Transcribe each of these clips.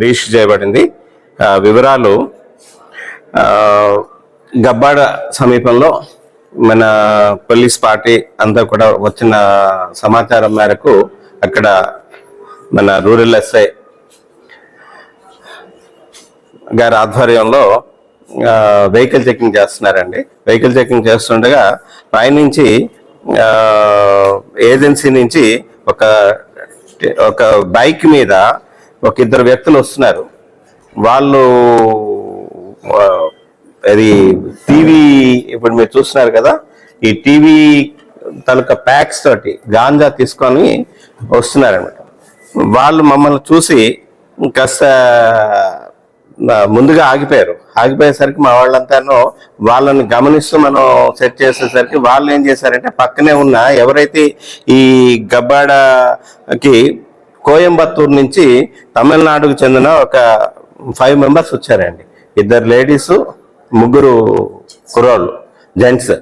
Register చేయబడింది వివరాలు గబ్బాడ సమీపంలో మన పోలీస్ పార్టీ అంతా కూడా వచ్చిన సమాచారం మేరకు అక్కడ మన రూరల్ ఎస్ఐ గారి ఆధ్వర్యంలో వెహికల్ చెకింగ్ చేస్తున్నారండి. వెహికల్ చెకింగ్ చేస్తుండగా పైనుంచి ఏజెన్సీ నుంచి ఒక ఒక బైక్ మీద ఒక ఇద్దరు వ్యక్తులు వస్తున్నారు. వాళ్ళు అది టీవీ ఇప్పుడు మీరు చూస్తున్నారు కదా ఈ టీవీ తాలూకా ప్యాక్స్ తోటి గాంజా తీసుకొని వస్తున్నారనమాట వాళ్ళు మమ్మల్ని చూసి కాస్త ముందుగా ఆగిపోయారు. ఆగిపోయేసరికి మా వాళ్ళంతాను వాళ్ళని గమనిస్తూ మనం సెట్ చేసేసరికి వాళ్ళు ఏం చేశారంటే పక్కనే ఉన్న ఎవరైతే ఈ గబ్బాడకి కోయంబత్తూరు నుంచి తమిళనాడుకు చెందిన ఒక ఫైవ్ మెంబర్స్ వచ్చారండి. ఇద్దరు లేడీస్ ముగ్గురు కుర్రోళ్ళు జెంట్స్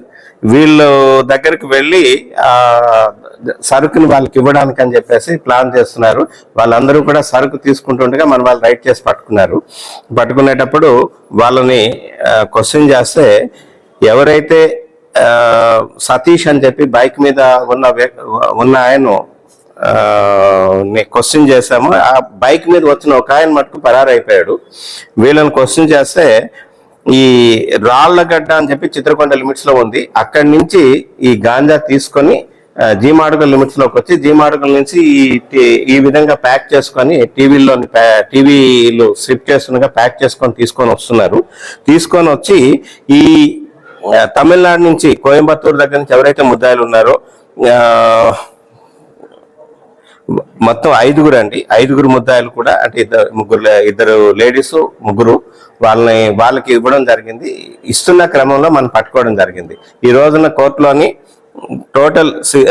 వీళ్ళు దగ్గరికి వెళ్ళి ఆ సరుకుని వాళ్ళకి ఇవ్వడానికి అని చెప్పేసి ప్లాన్ చేస్తున్నారు. వాళ్ళందరూ కూడా సరుకు తీసుకుంటుండగా మన వాళ్ళు రైట్ చేసి పట్టుకున్నారు. పట్టుకునేటప్పుడు వాళ్ళని క్వశ్చన్ చేస్తే ఎవరైతే సతీష్ అని చెప్పి బైక్ మీద ఉన్న ఉన్న ఆయన క్వశ్చన్ చేసాము ఆ బైక్ మీద వచ్చిన ఒక ఆయన మటుకు పరారైపోయాడు. వీళ్ళని క్వశ్చన్ చేస్తే ఈ రాళ్ళగడ్డ అని చెప్పి చిత్రకొండ లిమిట్స్లో ఉంది. అక్కడి నుంచి ఈ గాంజా తీసుకొని ఆ, లిమిట్స్లోకి వచ్చి జీమాడుగల్ నుంచి ఈ ఈ విధంగా ప్యాక్ చేసుకొని టీవీలో టీవీలు స్లిప్ చేస్తుండగా ప్యాక్ చేసుకొని తీసుకొని వస్తున్నారు. తీసుకొని వచ్చి ఈ తమిళనాడు నుంచి కోయంబత్తూరు దగ్గర నుంచి ఎవరైతే ముద్దాయిలు ఉన్నారో మొత్తం ఐదుగురు అండి. ఐదుగురు ముద్దాయిలు కూడా అంటే ఇద్దరు ముగ్గురు ఇద్దరు లేడీస్ ముగ్గురు వాళ్ళని వాళ్ళకి ఇవ్వడం జరిగింది. ఇస్తున్న క్రమంలో మనం పట్టుకోవడం జరిగింది. ఈ రోజున కోర్టులోని టోటల్ సి-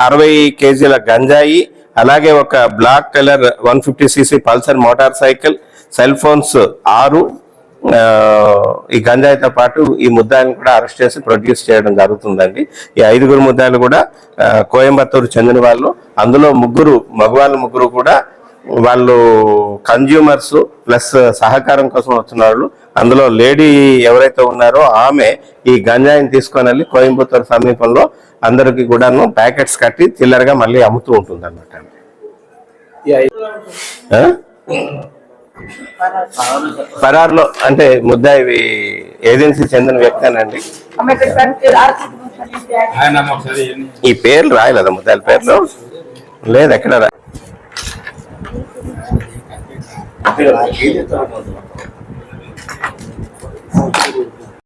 అరవై కేజీల గంజాయి అలాగే ఒక black colour one fifty CC Pulsar motor cycle cell phones ఆరు ఈ గంజాయితో పాటు ఈ ముద్దాయిలను కూడా అరెస్ట్ చేసి ప్రొడ్యూస్ చేయడం జరుగుతుందండి. ఈ ఐదుగురు ముద్దాయిలు కూడా కోయంబత్తూరు చెందిన వాళ్ళు. అందులో ముగ్గురు మగవాళ్ళు ముగ్గురు కూడా వాళ్ళు కన్జ్యూమర్స్ ప్లస్ సహకారం కోసం వాళ్ళు అందులో లేడీ ఎవరైతే ఉన్నారో ఆమె ఈ గంజాయిని తీసుకొని వెళ్ళి కోయంబత్తూరు సమీపంలో అందరికి కూడాను ప్యాకెట్స్ కట్టి చిల్లరగా మళ్ళీ అమ్ముతూ ఉంటుంది అనమాట పరార్లో అంటే ముద్దాయి ఏజెన్సీ చెందిన వ్యక్తి అండి ఈ పేర్లు రాయలేదా ముద్దాయిల పేర్లు? లేదు ఎక్కడ రా